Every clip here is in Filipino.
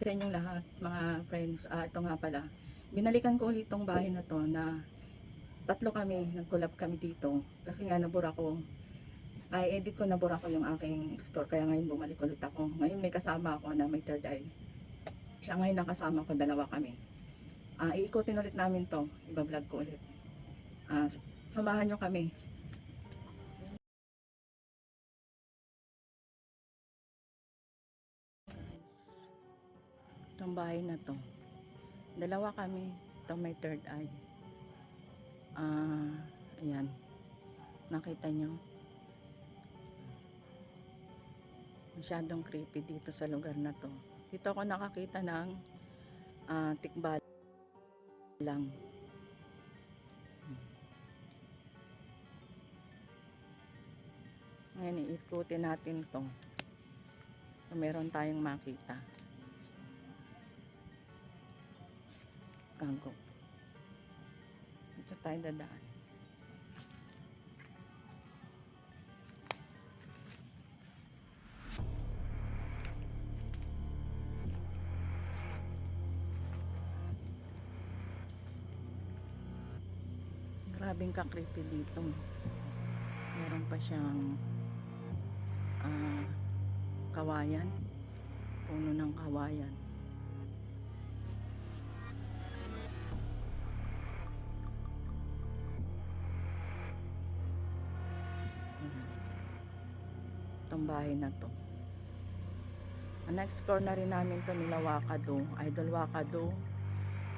sa inyong lahat, mga friends. Ah, ito nga pala. Binalikan ko ulit tong bahay na to na tatlo kami, nag-collab kami dito. Kasi nga nabura ko. Ay, edit ko nabura ko yung aking score. Kaya ngayon bumalik ulit ako. Ngayon may kasama ako na may third eye. Siya ngayon nakasama ko, dalawa kami. Ah, iikutin ulit namin to. Iba-vlog ko ulit. Ah, samahan nyo kami. Itong bahay na to. Dalawa kami. Ito may third eye. Ah, ayan. Nakita nyo? Masyadong creepy dito sa lugar na to. Dito ako nakakita ng ah, tikbal lang. Ngayon, iikutin natin to. So, meron tayong makita. Gago. Dito tayo dadaan. Grabing ka-creepy dito. Meron pa siyang ah, kawayan. Puno ng kawayan. Bahay na to. Core na rin namin to nila Wakado, Idol Wakado,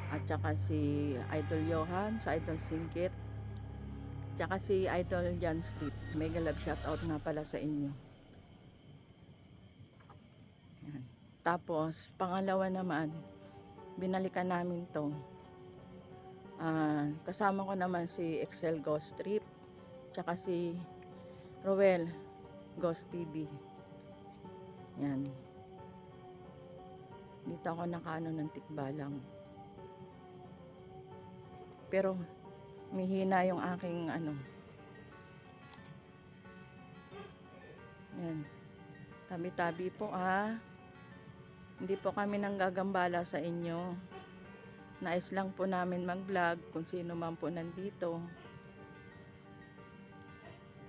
at saka si Idol Johan, sa Idol Singkit, tsaka si Idol Jan Script. Mega love shoutout nga pala sa inyo. Yan. Tapos, pangalawa naman, binalikan namin to. Ah, kasama ko naman si Excel Ghost Trip, tsaka si Roel Ghost TV. Yan. Dito ako nakaano ng tikbalang. Pero mihina yung aking ano. Yan. Tabi-tabi po ah. Hindi po kami nanggagambala sa inyo. Nais lang po namin mag-vlog kung sino man po nandito.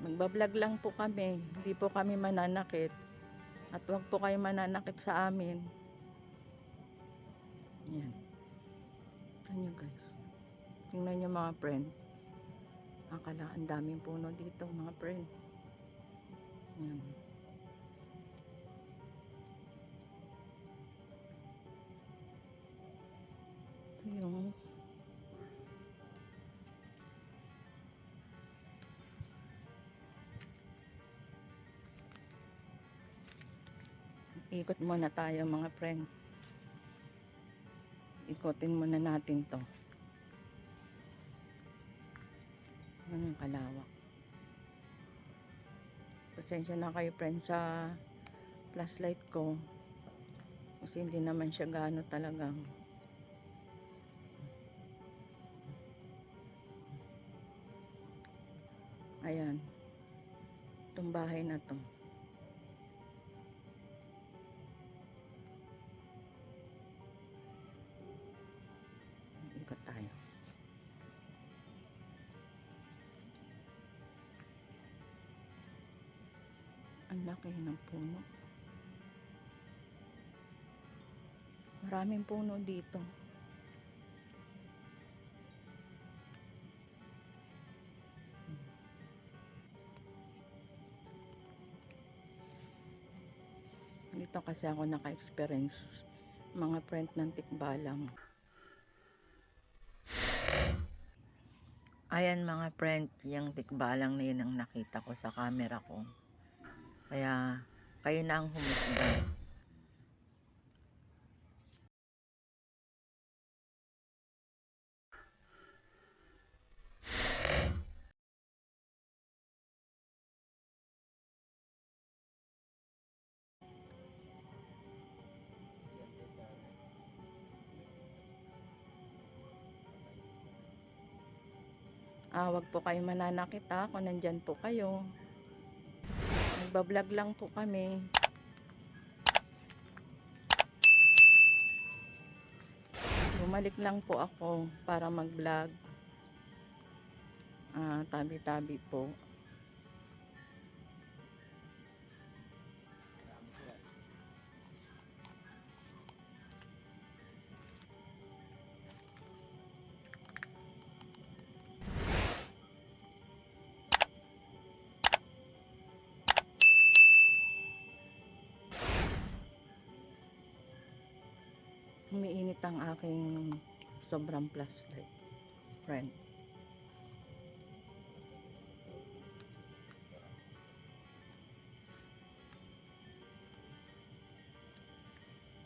Magbablog lang po kami. Hindi po kami mananakit. At huwag po kayo mananakit sa amin. Yan. Tingnan nyo guys. Tingnan nyo mga friend. Akala, ang daming puno dito mga friend. Ikot muna tayo mga friend. Ikotin muna natin to. Anong kalawak? Pasensya na kayo friend sa flashlight ko. Kasi hindi naman siya gaano talagang ayan. Itong bahay na to ang laki ng puno. Maraming puno dito. Dito kasi ako naka-experience mga friend ng tikbalang. Ayan mga friend, yung tikbalang na yun ang nakita ko sa camera ko. Kaya kayo na ang humusga. Ah, wag po kayo mananakit ha, kung nandyan po kayo. Nagbablog lang po kami. Bumalik lang po ako para mag-vlog. Ah, tabi-tabi po. Ang aking sobrang plastic. Friend.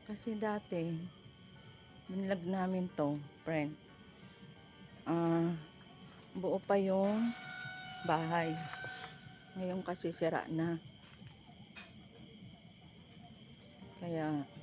Kasi dati, binlag namin to, friend. Ah, buo pa yung bahay. Ngayon kasi sira na. Kaya